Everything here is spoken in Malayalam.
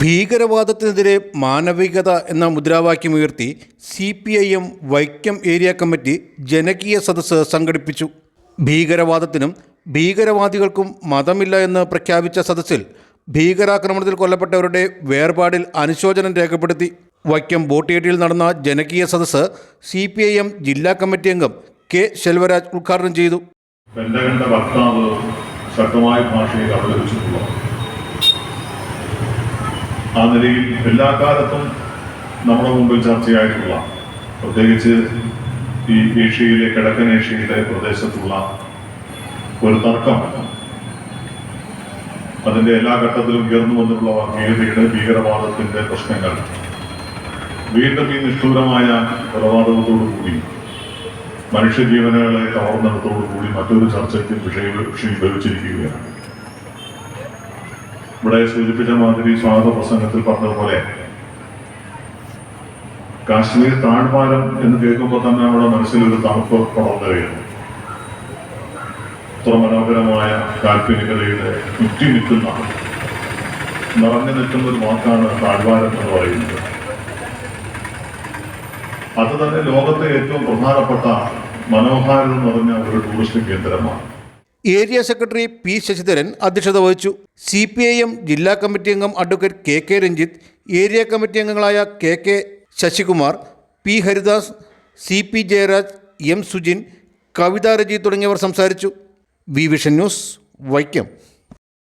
ഭീകരവാദത്തിനെതിരെ മാനവികത എന്ന മുദ്രാവാക്യം ഉയർത്തി C P I M Vaikom area committee ജനകീയ സദസ്സ് സംഘടിപ്പിച്ചു. ഭീകരവാദത്തിനും ഭീകരവാദികൾക്കും മതമില്ല എന്ന് പ്രഖ്യാപിച്ച സദസ്സിൽ ഭീകരാക്രമണത്തിൽ കൊല്ലപ്പെട്ടവരുടെ വേർപാടിൽ അനുശോചനം രേഖപ്പെടുത്തി. വൈക്കം ബോട്ടിയേട്ടിയിൽ നടന്ന ജനകീയ സദസ്സ് സി പി ഐ എം ജില്ലാ കമ്മിറ്റി അംഗം കെ ശെൽവരാജ് ഉദ്ഘാടനം ചെയ്തു. ഭാഷയിൽ ആ നിലയിൽ എല്ലാ കാലത്തും നമ്മുടെ മുമ്പിൽ ചർച്ചയായിട്ടുള്ള പ്രത്യേകിച്ച് ഈ ഏഷ്യയിലെ കിഴക്കൻ ഏഷ്യയിലെ പ്രദേശത്തുള്ള ഒരു തർക്കം. അതിന്റെ എല്ലാ ഘട്ടത്തിലും ഉയർന്നു വന്നിട്ടുള്ള വർഗീയതയുടെ ഭീകരവാദത്തിന്റെ പ്രശ്നങ്ങൾ. വീണ്ടും ഈ നിഷ്ഠൂരമായ കൊലപാതകത്തോടു കൂടി മനുഷ്യജീവനുകളെ കവർന്നെടുത്തോടുകൂടി മറ്റൊരു ചർച്ചയ്ക്ക് വിഷയം വിഷയീഭവിച്ചിരിക്കുകയാണ് ഇവിടെ സൂചിപ്പിച്ച മാതിരി സ്വാഗത പ്രസംഗത്തിൽ പറഞ്ഞതുപോലെ കാശ്മീർ താഴ്വാരം എന്ന് കേൾക്കുമ്പോൾ തന്നെ നമ്മുടെ മനസ്സിൽ ഒരു തണുപ്പ് പടർന്നു കഴിയുന്നു ഇത്ര മനോഹരമായ കാൽപ്പനികതയുടെ ചുറ്റി നിൽക്കുന്ന നിറഞ്ഞു നിൽക്കുന്ന ഒരു വാക്കാണ് താഴ്വാരം എന്ന് പറയുന്നത്. അത് തന്നെ ലോകത്തെ ഏറ്റവും പ്രധാനപ്പെട്ട മനോഹാരിത നിറഞ്ഞ ഒരു ടൂറിസ്റ്റ് കേന്ദ്രമാണ്. ഏരിയ സെക്രട്ടറി പി ശശിധരൻ അധ്യക്ഷത വഹിച്ചു. സി പി ഐ എം ജില്ലാ കമ്മിറ്റി അംഗം advocate K K Ranjith area committee അംഗങ്ങളായ K K Sasikumar P Haridas C P Jayaraj M Sujin Kavitha Reji തുടങ്ങിയവർ സംസാരിച്ചു. V vision news Vaikom.